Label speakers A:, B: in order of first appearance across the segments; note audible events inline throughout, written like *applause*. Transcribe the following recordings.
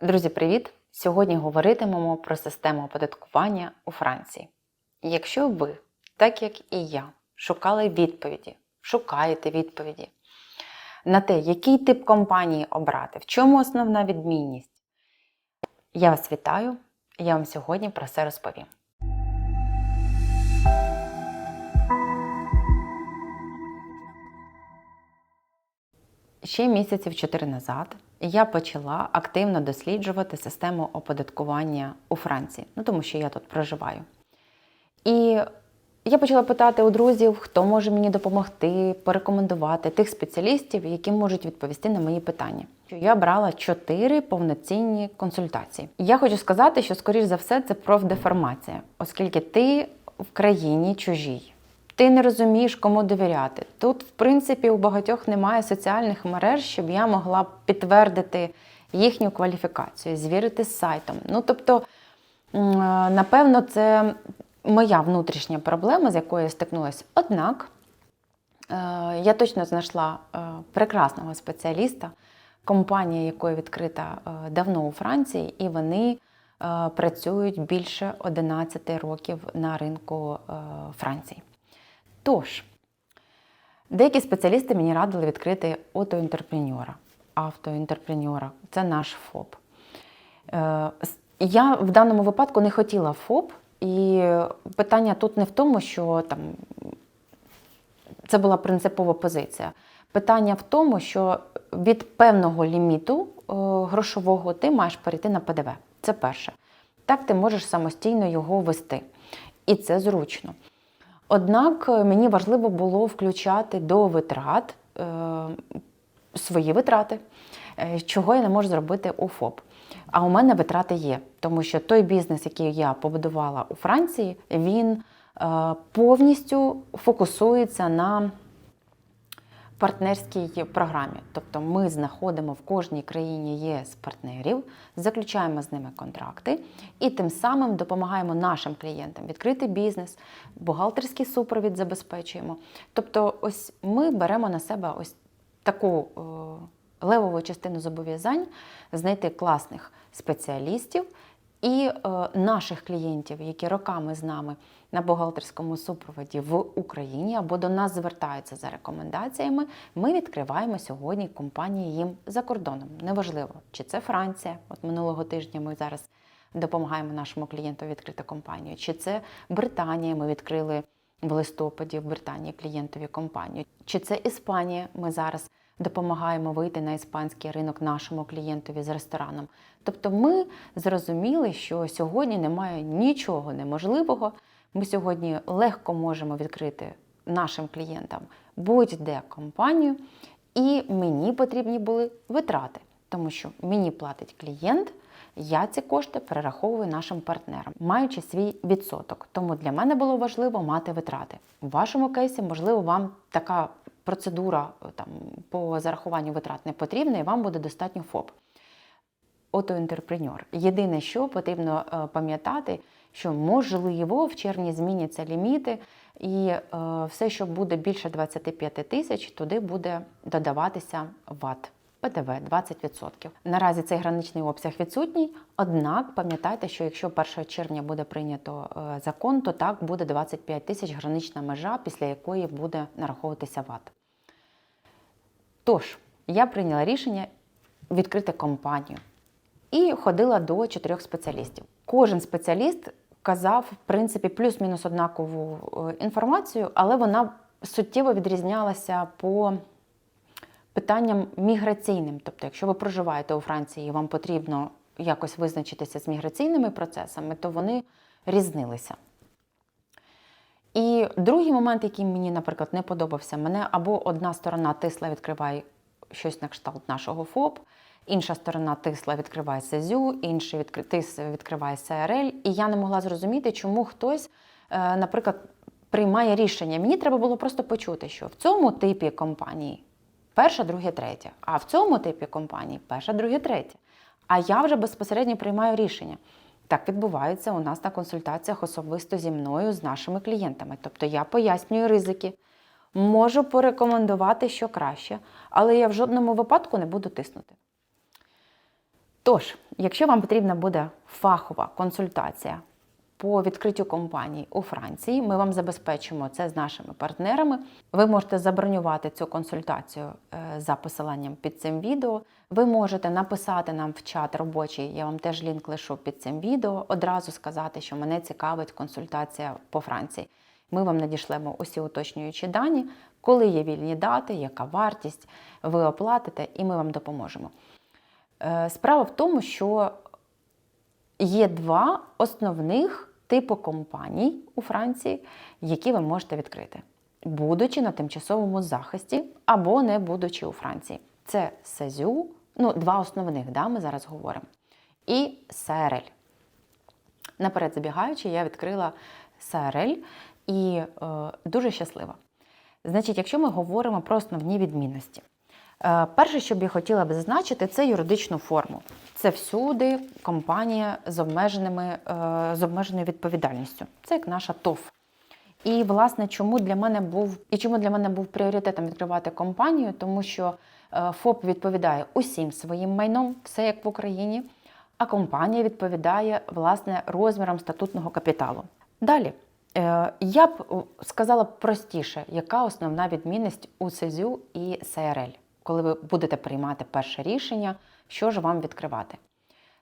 A: Друзі, привіт! Сьогодні говоритимемо про систему оподаткування у Франції. Якщо ви, так як і я, шукали відповіді, шукаєте відповіді на те, який тип компанії обрати, в чому основна відмінність, я вас вітаю, я вам сьогодні про це розповім. Ще місяців чотири назад я почала активно досліджувати систему оподаткування у Франції, ну тому що я тут проживаю. І я почала питати у друзів, хто може мені допомогти, порекомендувати тих спеціалістів, які можуть відповісти на мої питання. Я брала чотири повноцінні консультації. Я хочу сказати, що, скоріш за все, це профдеформація, оскільки ти в країні чужій. Ти не розумієш, кому довіряти. Тут, в принципі, у багатьох немає соціальних мереж, щоб я могла підтвердити їхню кваліфікацію, звірити з сайтом. Ну, тобто, е, напевно, це моя внутрішня проблема, з якою я стикнулася. Однак е, я точно знайшла е, прекрасного спеціаліста, компанія якої відкрита давно у Франції, і вони працюють більше 11 років на ринку Франції. Тож, деякі спеціалісти мені радили відкрити автоінтерпреньора. Автоінтерпреньора це наш ФОП. Е, Я в даному випадку не хотіла ФОП, і питання тут не в тому, що там це була принципова позиція. Питання в тому, що від певного ліміту е, грошового ти маєш перейти на ПДВ. Це перше. Так ти можеш самостійно його вести. І це зручно. Однак е, мені важливо було включати до витрат е, свої витрати, е, чого я не можу зробити у ФОП. А у мене витрати є, тому що той бізнес, який я побудувала у Франції, він повністю фокусується на партнерській програмі. Тобто ми знаходимо в кожній країні ЄС партнерів, заключаємо з ними контракти і тим самим допомагаємо нашим клієнтам відкрити бізнес, бухгалтерський супровід забезпечуємо. Тобто, ось ми беремо на себе ось таку е, левову частину зобов'язань знайти класних спеціалістів. І е, наших клієнтів, які роками з нами на бухгалтерському супроводі в Україні або до нас звертаються за рекомендаціями, ми відкриваємо сьогодні компанії їм за кордоном. Неважливо, чи це Франція. От минулого тижня ми зараз допомагаємо нашому клієнту відкрити компанію, чи це Британія. Ми відкрили в листопаді в Британії клієнтові компанію, чи це Іспанія. Ми зараз допомагаємо вийти на іспанський ринок нашому клієнтові з рестораном. Тобто ми зрозуміли, що сьогодні немає нічого неможливого. Ми сьогодні легко можемо відкрити нашим клієнтам будь-де компанію, і мені потрібні були витрати, тому що мені платить клієнт. Я ці кошти перераховую нашим партнерам, маючи свій відсоток. Тому для мене було важливо мати витрати. У вашому кейсі, можливо, вам така процедура е, там, по зарахуванню витрат не потрібна, і вам буде достатньо ФОП. Отоінтерпренер. Єдине, що потрібно е, пам'ятати, що можливо в червні зміняться ліміти, і е, все, що буде більше 25 тисяч, туди буде додаватися ВАТ. ПДВ 20%. Наразі цей граничний обсяг відсутній, однак пам'ятайте, що якщо 1 червня буде прийнято е, закон, то так буде 25 тисяч гранична межа, після якої буде нараховуватися ВАТ. Тож, я прийняла рішення відкрити компанію і ходила до чотирьох спеціалістів. Кожен спеціаліст казав, в принципі, плюс-мінус однакову е, інформацію, але вона суттєво відрізнялася по питанням міграційним. Тобто, якщо ви проживаєте у Франції і вам потрібно якось визначитися з міграційними процесами, то вони різнилися. І другий момент, який мені, наприклад, не подобався, мене або одна сторона тисла відкриває щось на кшталт нашого ФОП, інша сторона тисла відкриває СЕЗЮ, інший відкри... тис відкриває СРЛ. І я не могла зрозуміти, чому хтось, е, наприклад, приймає рішення. Мені треба було просто почути, що в цьому типі компанії перша, друге, третє, а в цьому типі компанії перша, друге, третє. А я вже безпосередньо приймаю рішення. Так відбувається у нас на консультаціях особисто зі мною, з нашими клієнтами. Тобто я пояснюю ризики, можу порекомендувати, що краще, але я в жодному випадку не буду тиснути. Тож, якщо вам потрібна буде фахова консультація по відкриттю компаній у Франції, ми вам забезпечимо це з нашими партнерами. Ви можете забронювати цю консультацію е, за посиланням під цим відео. Ви можете написати нам в чат робочий, я вам теж лінк лишу під цим відео, одразу сказати, що мене цікавить консультація по Франції. Ми вам надішлемо усі уточнюючі дані, коли є вільні дати, яка вартість, ви оплатите, і ми вам допоможемо. Е, Справа в тому, що є два основних типи компаній у Франції, які ви можете відкрити, будучи на тимчасовому захисті або не будучи у Франції. Це Сезю, ну, два основних, да, ми зараз говоримо, і СРЛ. Наперед забігаючи, я відкрила СРЛ і е, дуже щаслива. Значить, якщо ми говоримо про основні відмінності, перше, що б я хотіла б зазначити, це юридичну форму. Це всюди компанія з, обмеженими, е, з обмеженою відповідальністю. Це як наша ТОВ. І, власне, чому для мене був і чому для мене був пріоритетом відкривати компанію, тому що е, ФОП відповідає усім своїм майном, все як в Україні, а компанія відповідає власне розмірам статутного капіталу. Далі. Е, Я б сказала простіше, яка основна відмінність у СЕЗЮ і СРЛ, коли ви будете приймати перше рішення, що ж вам відкривати.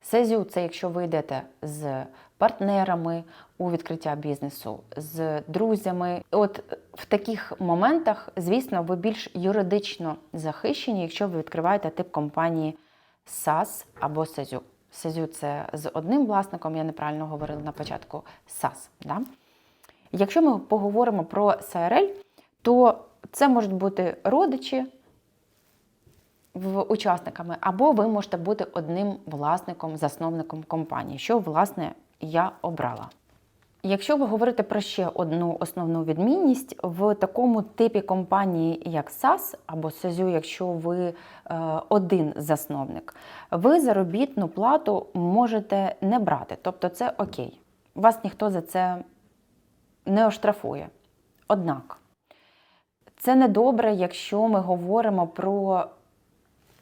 A: СЕЗЮ це якщо ви йдете з партнерами у відкриття бізнесу, з друзями. От в таких моментах, звісно, ви більш юридично захищені, якщо ви відкриваєте тип компанії SAS або СЕЗЮ. СЕЗЮ це з одним власником, я неправильно говорила на початку SAS. Да? Якщо ми поговоримо про СРЛ, то це можуть бути родичі учасниками, або ви можете бути одним власником, засновником компанії, що, власне, я обрала. Якщо ви говорите про ще одну основну відмінність, в такому типі компанії, як SAS або СЕЗЮ, якщо ви е, один засновник, ви заробітну плату можете не брати. Тобто це окей. Вас ніхто за це не оштрафує. Однак, це не добре, якщо ми говоримо про,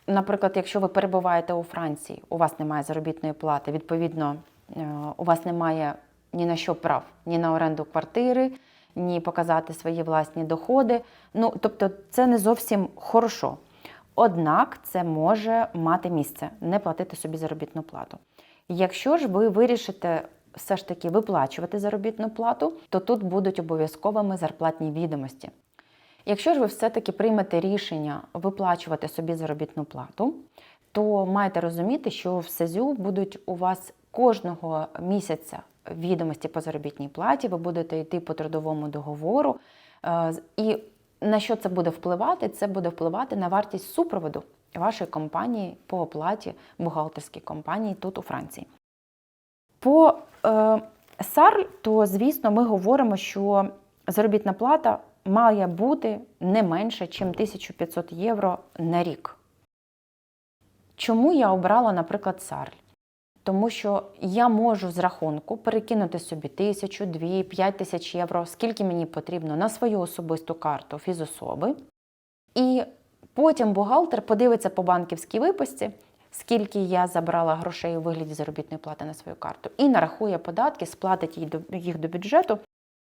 A: наприклад, якщо ви перебуваєте у Франції, у вас немає заробітної плати, відповідно, е, у вас немає ні на що прав, ні на оренду квартири, ні показати свої власні доходи. Ну, тобто, це не зовсім хорошо. Однак це може мати місце, не платити собі заробітну плату. Якщо ж ви вирішите все ж таки виплачувати заробітну плату, то тут будуть обов'язковими зарплатні відомості. Якщо ж ви все-таки приймете рішення виплачувати собі заробітну плату, то маєте розуміти, що в СЕЗЮ будуть у вас кожного місяця відомості по заробітній платі, ви будете йти по трудовому договору. Е, І на що це буде впливати? Це буде впливати на вартість супроводу вашої компанії по оплаті бухгалтерській компанії тут у Франції. По е, САР, то звісно, ми говоримо, що заробітна плата має бути не менше, ніж 1500 євро на рік. Чому я обрала, наприклад, САРЛь? Тому що я можу з рахунку перекинути собі тисячу, дві, п'ять тисяч євро, скільки мені потрібно на свою особисту карту фізособи. І потім бухгалтер подивиться по банківській виписці, скільки я забрала грошей у вигляді заробітної плати на свою карту, і нарахує податки, сплатить їх до- бюджету,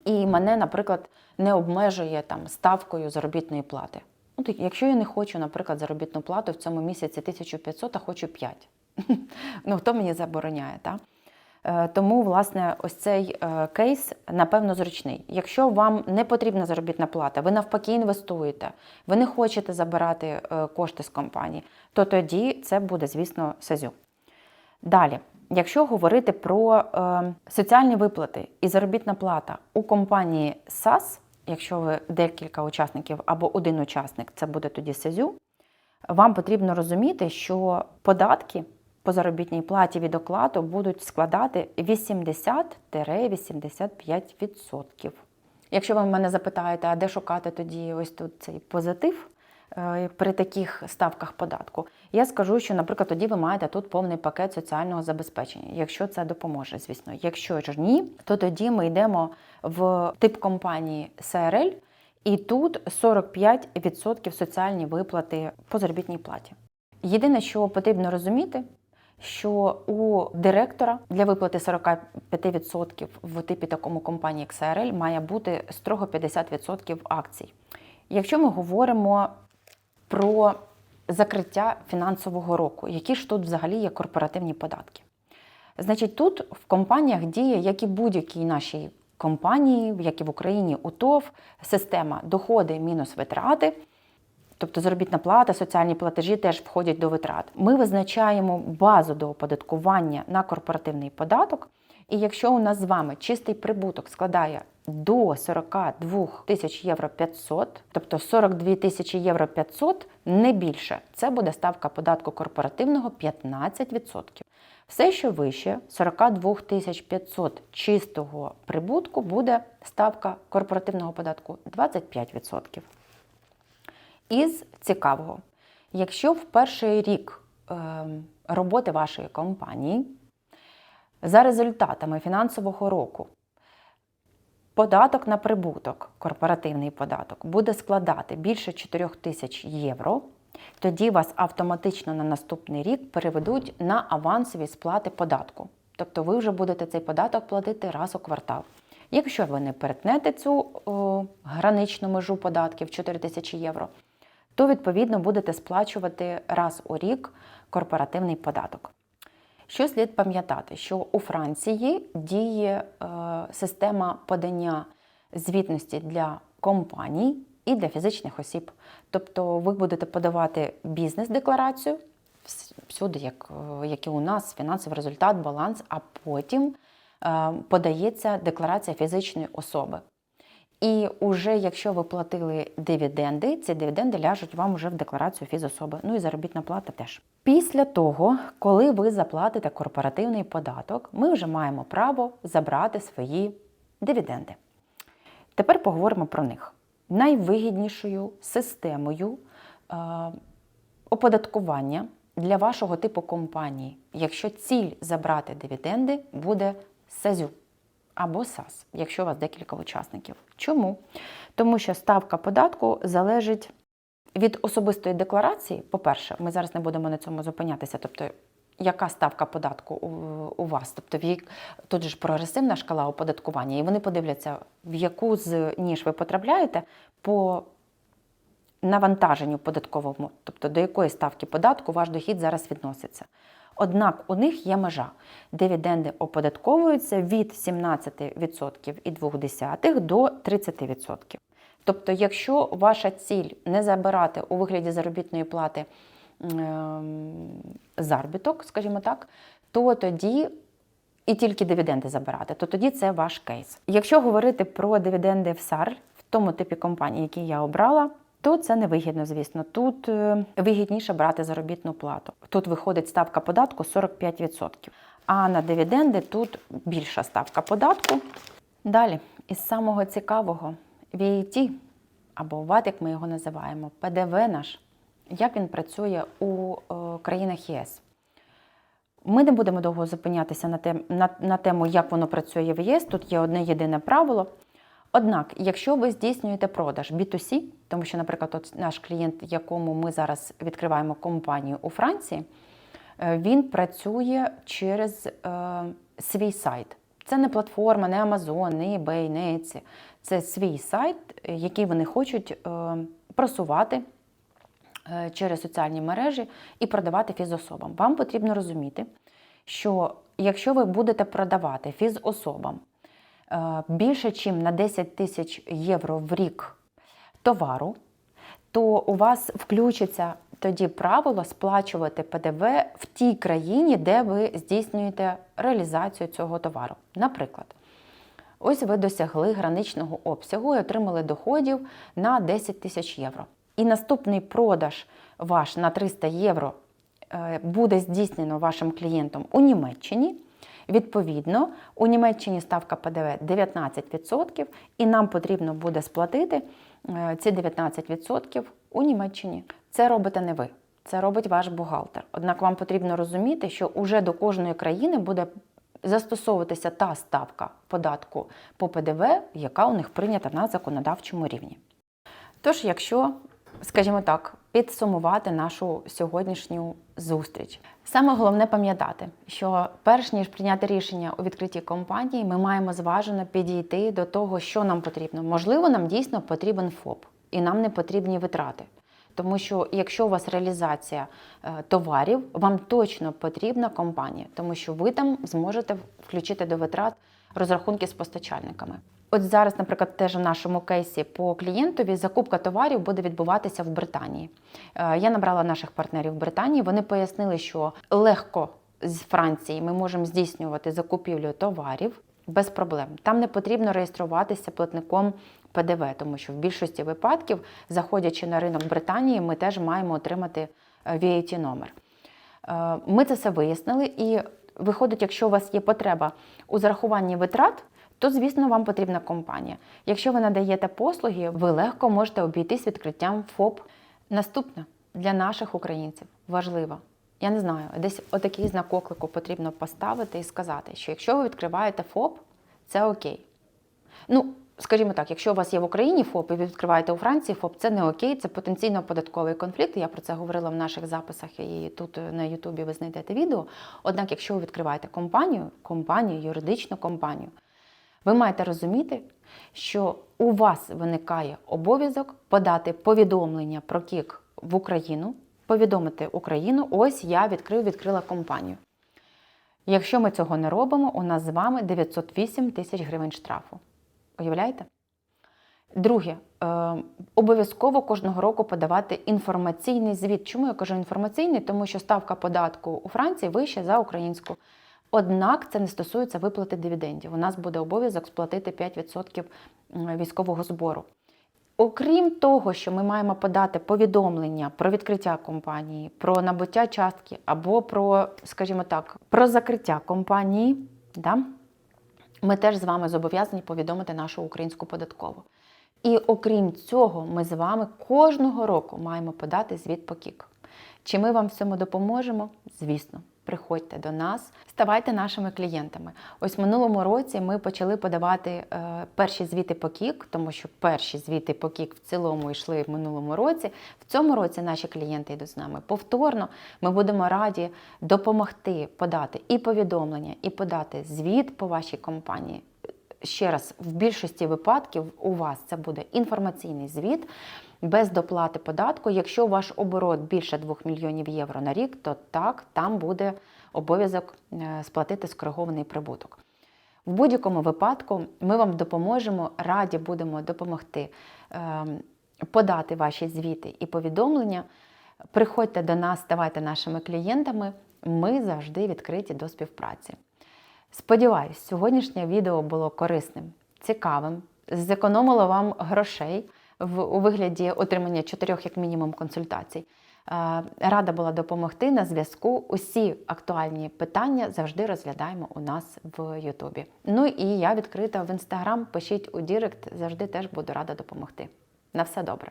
A: і мене, наприклад, не обмежує там ставкою заробітної плати. Ну, якщо я не хочу, наприклад, заробітну плату в цьому місяці 1500, а хочу 5. *laughs* ну, хто мені забороняє? Та? Е, Тому, власне, ось цей е, кейс, напевно, зручний. Якщо вам не потрібна заробітна плата, ви навпаки інвестуєте, ви не хочете забирати е, кошти з компанії, то тоді це буде, звісно, СЕЗЮ. Далі, якщо говорити про е, соціальні виплати і заробітна плата у компанії SAS, якщо ви декілька учасників або один учасник, це буде тоді СЕЗЮ, вам потрібно розуміти, що податки по заробітній платі від окладу будуть складати 80-85%. Якщо ви мене запитаєте, а де шукати тоді ось тут цей позитив при таких ставках податку, я скажу, що, наприклад, тоді ви маєте тут повний пакет соціального забезпечення, якщо це допоможе, звісно. Якщо ж ні, то тоді ми йдемо в тип компанії СРЛ, і тут 45% соціальні виплати по заробітній платі. Єдине, що потрібно розуміти, що у директора для виплати 45% в типі такому компанії як CRL має бути строго 50% акцій. Якщо ми говоримо про закриття фінансового року, які ж тут взагалі є корпоративні податки? Значить, тут в компаніях діє, як і будь-якій нашій компанії, як і в Україні УТОВ, система доходи мінус витрати. Тобто заробітна плата, соціальні платежі теж входять до витрат. Ми визначаємо базу до оподаткування на корпоративний податок. І якщо у нас з вами чистий прибуток складає до 42 тисяч євро 500, тобто 42 тисячі євро 500, не більше, це буде ставка податку корпоративного 15%. Все, що вище 42 тисяч 500 чистого прибутку, буде ставка корпоративного податку 25%. Із цікавого, якщо в перший рік е, роботи вашої компанії за результатами фінансового року податок на прибуток, корпоративний податок, буде складати більше 4 тисяч євро, тоді вас автоматично на наступний рік переведуть на авансові сплати податку. Тобто ви вже будете цей податок платити раз у квартал. Якщо ви не перетнете цю о, граничну межу податків 4 тисячі євро, то відповідно будете сплачувати раз у рік корпоративний податок. Що слід пам'ятати, що у Франції діє е, система подання звітності для компаній і для фізичних осіб. Тобто ви будете подавати бізнес-декларацію, всюди, як, е, як і у нас, фінансовий результат, баланс, а потім е, подається декларація фізичної особи. І уже якщо ви платили дивіденди, ці дивіденди ляжуть вам уже в декларацію фізособи. Ну і заробітна плата теж. Після того, коли ви заплатите корпоративний податок, ми вже маємо право забрати свої дивіденди. Тепер поговоримо про них. Найвигіднішою системою е, оподаткування для вашого типу компанії, якщо ціль забрати дивіденди, буде СЕЗЮ або САС, якщо у вас декілька учасників. Чому? Тому що ставка податку залежить від особистої декларації. По-перше, ми зараз не будемо на цьому зупинятися. Тобто, яка ставка податку у, вас? Тобто, в тут же ж прогресивна шкала оподаткування, і вони подивляться, в яку з ніж ви потрапляєте по навантаженню податковому, тобто до якої ставки податку ваш дохід зараз відноситься. Однак у них є межа. Дивіденди оподатковуються від 17,2 до 30%. Тобто, якщо ваша ціль не забирати у вигляді заробітної плати заробіток, скажімо так, то тоді і тільки дивіденди забирати, то тоді це ваш кейс. Якщо говорити про дивіденди в САР, в тому типі компанії, які я обрала, то це невигідно, звісно. Тут е, вигідніше брати заробітну плату. Тут виходить ставка податку 45%. А на дивіденди тут більша ставка податку. Далі, із самого цікавого, VAT, або ВАТ, як ми його називаємо, ПДВ наш, як він працює у е, країнах ЄС. Ми не будемо довго зупинятися на, тем, на, на тему, як воно працює в ЄС. Тут є одне єдине правило. Однак, якщо ви здійснюєте продаж B2C, тому що, наприклад, от наш клієнт, якому ми зараз відкриваємо компанію у Франції, е, він працює через е, свій сайт. Це не платформа, не Amazon, не eBay, не Etsy. Це свій сайт, який вони хочуть е, просувати е, через соціальні мережі і продавати фізособам. Вам потрібно розуміти, що якщо ви будете продавати фізособам Е, більше, ніж на 10 тисяч євро в рік товару, то у вас включиться тоді правило сплачувати ПДВ в тій країні, де ви здійснюєте реалізацію цього товару. Наприклад, ось ви досягли граничного обсягу і отримали доходів на 10 тисяч євро. І наступний продаж ваш на 300 євро е, буде здійснено вашим клієнтом у Німеччині. Відповідно, у Німеччині ставка ПДВ 19%, і нам потрібно буде сплатити е, ці 19% у Німеччині. Це робите не ви, це робить ваш бухгалтер. Однак вам потрібно розуміти, що уже до кожної країни буде застосовуватися та ставка податку по ПДВ, яка у них прийнята на законодавчому рівні. Тож, якщо скажімо так, підсумувати нашу сьогоднішню зустріч. Саме головне пам'ятати, що перш ніж прийняти рішення у відкритій компанії, ми маємо зважено підійти до того, що нам потрібно. Можливо, нам дійсно потрібен ФОП, і нам не потрібні витрати. Тому що якщо у вас реалізація е, товарів, вам точно потрібна компанія, тому що ви там зможете включити до витрат розрахунки з постачальниками. От зараз, наприклад, теж в нашому кейсі по клієнтові закупка товарів буде відбуватися в Британії. Е, Я набрала наших партнерів в Британії. Вони пояснили, що легко з Франції ми можемо здійснювати закупівлю товарів без проблем. Там не потрібно реєструватися платником ПДВ, тому що в більшості випадків, заходячи на ринок Британії, ми теж маємо отримати е, VAT номер. Е, Ми це все вияснили, і виходить, якщо у вас є потреба у зарахуванні витрат, то звісно вам потрібна компанія. Якщо ви надаєте послуги, ви легко можете обійтись відкриттям ФОП. Наступне для наших українців важливо. Я не знаю, десь отакий знак оклику потрібно поставити і сказати, що якщо ви відкриваєте ФОП, це окей. Ну, скажімо так, якщо у вас є в Україні ФОП і ви відкриваєте у Франції ФОП, це не окей, це потенційно податковий конфлікт. Я про це говорила в наших записах і тут е, на Ютубі ви знайдете відео. Однак, якщо ви відкриваєте компанію, компанію, юридичну компанію, ви маєте розуміти, що у вас виникає обов'язок подати повідомлення про кік в Україну, повідомити Україну, ось я відкрив, відкрила компанію. Якщо ми цього не робимо, у нас з вами 908 тисяч гривень штрафу. Уявляєте? Друге, е, обов'язково кожного року подавати інформаційний звіт. Чому я кажу інформаційний? Тому що ставка податку у Франції вища за українську. Однак це не стосується виплати дивідендів. У нас буде обов'язок сплатити 5% військового збору. Окрім того, що ми маємо подати повідомлення про відкриття компанії, про набуття частки або про, скажімо так, про закриття компанії, да? ми теж з вами зобов'язані повідомити нашу українську податкову. І окрім цього, ми з вами кожного року маємо подати звіт по КІК. Чи ми вам в цьому допоможемо? Звісно. Приходьте до нас, ставайте нашими клієнтами. Ось минулому році ми почали подавати е, перші звіти по КІК, тому що перші звіти по КІК в цілому йшли в минулому році. В цьому році наші клієнти йдуть з нами повторно. Ми будемо раді допомогти подати і повідомлення, і подати звіт по вашій компанії. Ще раз, в більшості випадків у вас це буде інформаційний звіт без доплати податку. Якщо ваш оборот більше 2 мільйонів євро на рік, то так, там буде обов'язок е, сплатити скоригований прибуток. В будь-якому випадку ми вам допоможемо, раді будемо допомогти е, подати ваші звіти і повідомлення. Приходьте до нас, ставайте нашими клієнтами. Ми завжди відкриті до співпраці. Сподіваюсь, сьогоднішнє відео було корисним, цікавим, зекономило вам грошей в, у вигляді отримання чотирьох, як мінімум, консультацій. Е, Рада була допомогти на зв'язку. Усі актуальні питання завжди розглядаємо у нас в Ютубі. Ну і я відкрита в інстаграм. Пишіть у Дірект, завжди теж буду рада допомогти. На все добре.